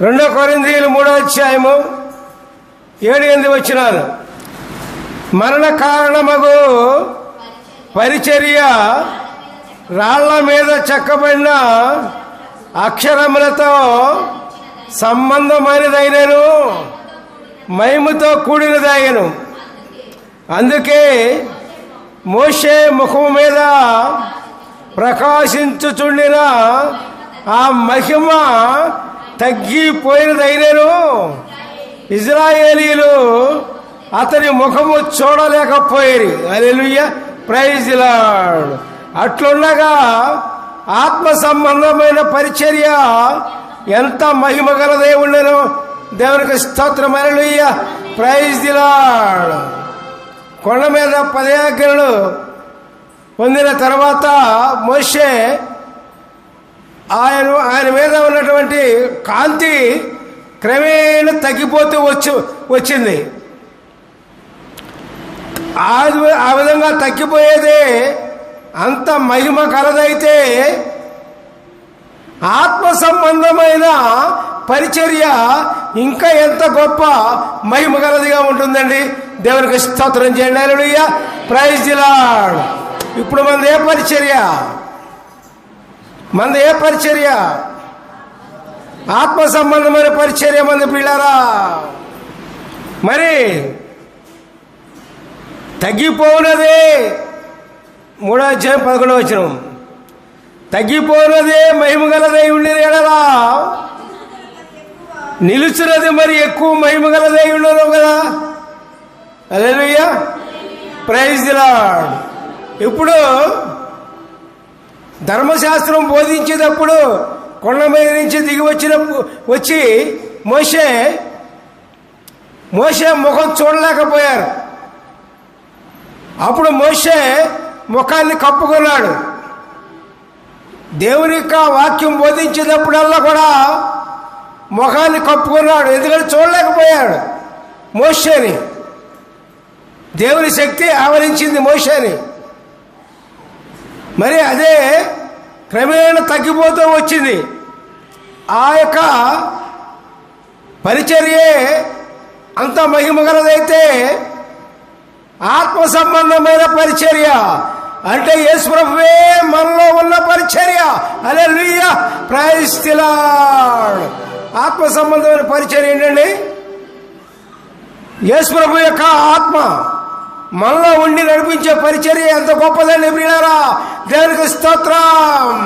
రెండో కొరిందీలు మూడో అధ్యాయము ఏడు ఎనిమిది వచ్చినారు మరణ కారణమగు పరిచర్య రాళ్ళ మీద చెక్కబడిన అక్షరములతో సంబంధమైనదైనను మహిమతో కూడినదైనను. అందుకే మోషే ముఖము మీద ప్రకాశించుచుండిన ఆ మహిమ తగ్గిపోయినదైనను ఇజ్రాయేలీలు అతని ముఖము చూడలేకపోయేది. అలెలుయ్య ప్రైజ్ లార్డ్. అట్లుండగా ఆత్మ సంబంధమైన పరిచర్య ఎంత మహిమ గలదే ఉండను దేవునికి స్తోత్రం. అలెలుయ్య ప్రైజ్ దిలాడ్ కొండ మీద పదయాగ్రలు పొందిన తర్వాత మోషే ఆయన ఆయన మీద ఉన్నటువంటి కాంతి క్రమేణ తగ్గిపోతూ వచ్చి వచ్చింది. ఆ విధంగా తగ్గిపోయేదే అంత మహిమ కలదైతే ఆత్మ సంబంధమైన పరిచర్య ఇంకా ఎంత గొప్ప మహిమ కలదిగా ఉంటుందండి. దేవునికి స్తోత్రం చేయండి. ప్రైజ్ దిలాడ్ ఇప్పుడు మనది ఏ పరిచర్య? మనది ఏ పరిచర్య? ఆత్మ సంబంధమైన పరిచర్య మంది పిల్లరా? మరి తగ్గిపోనదే మూడో అధ్యాయం పదకొండవ వచ్చిన తగ్గిపోనదే మహిమ గలదై ఉండేది ఎడరా నిలుచున్నది మరి ఎక్కువ మహిమ గలదై ఉండదు కదా? అదే ప్రైజ్ లాడ్ ఇప్పుడు ధర్మశాస్త్రం బోధించేటప్పుడు కొండ మీద నుంచి దిగి వచ్చినప్పుడు వచ్చి మోసే మోసే ముఖం చూడలేకపోయారు. అప్పుడు మోసే ముఖాన్ని కప్పుకున్నాడు. దేవుని యొక్క వాక్యం బోధించేటప్పుడల్లా కూడా ముఖాన్ని కప్పుకున్నాడు. ఎందుకంటే చూడలేకపోయాడు మోషేని. దేవుని శక్తి ఆవరించింది మోషేని. మరి అదే క్రమేణ తగ్గిపోతూ వచ్చింది. ఆ యొక్క పరిచర్యే అంత మహిమగలదైతే ఆత్మ సంబంధమైన పరిచర్య. అంటే యేసుప్రభువే మనలో ఉన్న పరిచర్య. అదే లుయ్య ప్రయస్తిలాడ్ ఆత్మ సంబంధమైన పరిచర్య ఏంటండి? యేసుప్రభు యొక్క ఆత్మ మనలో ఉండి నడిపించే పరిచర్య ఎంత గొప్పదండి ప్రియారా దేవునికి స్తోత్రం?